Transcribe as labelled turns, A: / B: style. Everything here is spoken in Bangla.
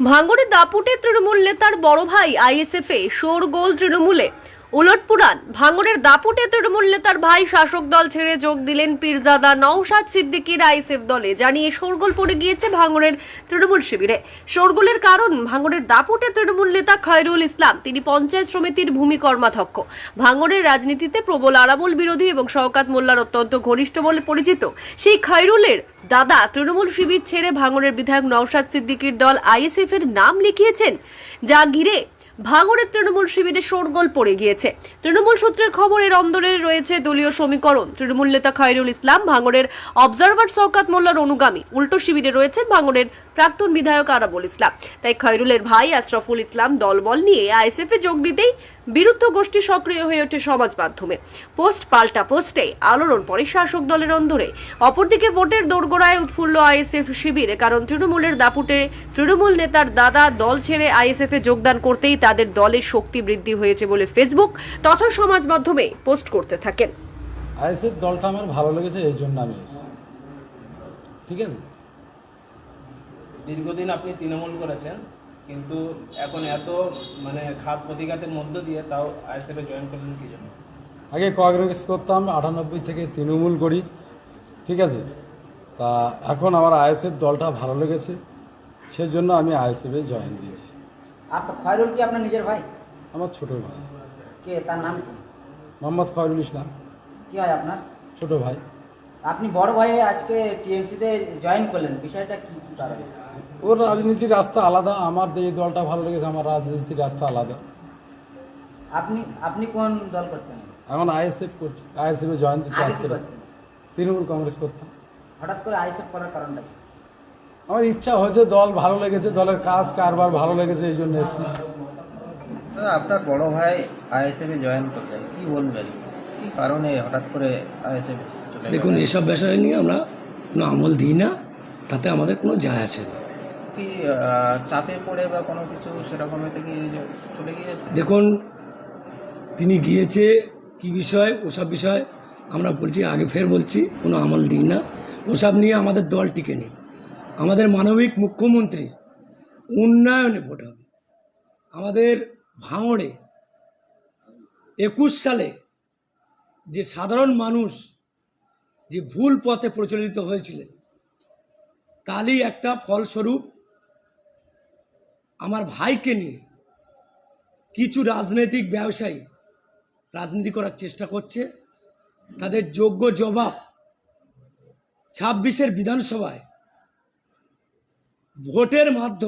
A: ভাঙড়ের দাপুটে তৃণমূল নেতার বড় ভাই আইএসএফ এ শোরগোল তৃণমূলে। উলটপুরান ভাঙড়ের দাপুটে তৃণমূল নেতার ভাই শাসক দল ছেড়ে যোগ দিলেন পীরজাদা নওশাদ সিদ্দিকীর আইএসএফ দলে, জানিয়ে শোরগোল পড়ে গিয়েছে ভাঙড়ের তৃণমূল শিবিরে। শোরগোলের কারণ ভাঙড়ের দাপুটে তৃণমূল নেতা খয়রুল ইসলাম। তিনি পঞ্চায়েত সমিতির ভূমি কর্মাধ্যক্ষ। ভাঙড়ের রাজনীতিতে প্রবল আরাবুল বিরোধী এবং শওকাত মোল্লার অত্যন্ত ঘনিষ্ঠ বলে পরিচিত। সেই খয়রুলের দাদা তৃণমূল শিবির ছেড়ে ভাঙড়ের বিধায়ক নওশাদ সিদ্দিকীর দল আইএসএফ এর নাম লিখিয়েছেন, যা ঘিরে ভাঙড়ের তৃণমূল শিবিরে শোরগোল পড়ে গিয়েছে। তৃণমূল সূত্রের খবর, এর অন্দরে রয়েছে দলীয় সমীকরণ। তৃণমূল নেতা খায়রুল ইসলাম ভাঙড়ের অবজারভার সৌকাত মোল্লার অনুগামী। উল্টো শিবিরে রয়েছে ভাঙড়ের প্রাক্তন বিধায়ক আরাবুল ইসলাম। তাই খয়রুলের ভাই আশরাফুল ইসলাম দলবল নিয়ে আইএসএফ এ যোগ দিতেই বিরুদ্ধ গোষ্ঠী সক্রিয় হয়ে ওঠে সমাজ মাধ্যমে। পোস্ট পাল্টা পোস্টে আলোড়ন পরে শাসক দলের অন্দরে। অপরদিকে ভোটের দোরগোড়ায় উৎফুল্ল আইএসএফ শিবির, কারণ তৃণমূলের দাপুটে তৃণমূল নেতার দাদা দল ছেড়ে আইএসএফ এ যোগদান করতেই তাদের দলের শক্তি বৃদ্ধি হয়েছে বলে ফেসবুক তথা সমাজ মাধ্যমে পোস্ট করতে থাকেন।
B: আইএসএফ দলটা আমার ভালো লেগেছে এই জন্য আমি ঠিক আছে?
C: দীর্ঘদিন আপনি তৃণমূল করেছেন কিন্তু এখন এত মানে খাত প্রতিঘাতের মধ্য দিয়ে তাও আইএসএফে জয়েন করলেন কি জন্য?
B: আগে কংগ্রেস করতাম আটানব্বই থেকে তৃণমূল করি ঠিক আছে? তা এখন আমার আইএসএফ দলটা ভালো লেগেছে সেজন্য আমি আইএসএফে জয়েন দিয়েছি।
D: আপনার খয়রুল কি আপনার নিজের ভাই?
B: আমার ছোট ভাই।
D: কে? তার নাম কি?
B: মোহাম্মদ খয়রুল ইসলাম।
D: কি হয় আপনার?
B: ছোট ভাই।
D: আপনি বড় ভাই আজকে টিএমসিতে জয়েন করলেন বিষয়টা কি কি কারণে?
B: ওর রাজনীতির রাস্তা আলাদা আমার যে দলটা ভালো লেগেছে আমার রাজনীতির রাস্তা আলাদা।
D: আপনি আপনি কোন দল করতেন?
B: এখন আইএসএফ করছি আইএসএফে জয়েন দিচ্ছি
D: আগে কি
B: আজকে
D: করতেন?
B: তৃণমূল কংগ্রেস করতাম।
D: হঠাৎ করে আইসেফ করার কারণটা কি?
B: আমার ইচ্ছা হয়েছে দল ভালো লেগেছে দলের কাজ কারবার ভালো লেগেছে এই জন্য এসেছি।
E: দাদা, আপনার বড় ভাই আইএসএফ এ জয়েন করলেন কি বলবেন? কি কারণে হঠাৎ করে আইএসএফ
F: দেখুন এসব বিষয় নিয়ে আমরা কোনো আমল দিই না তাতে আমাদের কোনো যায় আসে না।
E: চাপে পড়ে বা কোনো কিছু সেরকম হতে কি যে চলে গিয়েছে?
F: দেখুন তিনি গিয়েছে কি বিষয় ওসব বিষয় আমরা বলছি আগে ফের বলছি কোনো আমল দিই না। ওসব নিয়ে আমাদের দল টিকে নেই। আমাদের মানবিক মুখ্যমন্ত্রী উন্নয়নে ভোট হবে। আমাদের ভাঙড়ে একুশ সালে যে সাধারণ মানুষ যে ভুল পথে প্রচলিত হয়েছিলেন তারই একটা ফলস্বরূপ আমার ভাইকে নিয়ে কিছু রাজনৈতিক ব্যবসায়ী রাজনীতি করার চেষ্টা করছে। তাদের যোগ্য জবাব ছাব্বিশের বিধানসভায় ভোটের মাধ্যমে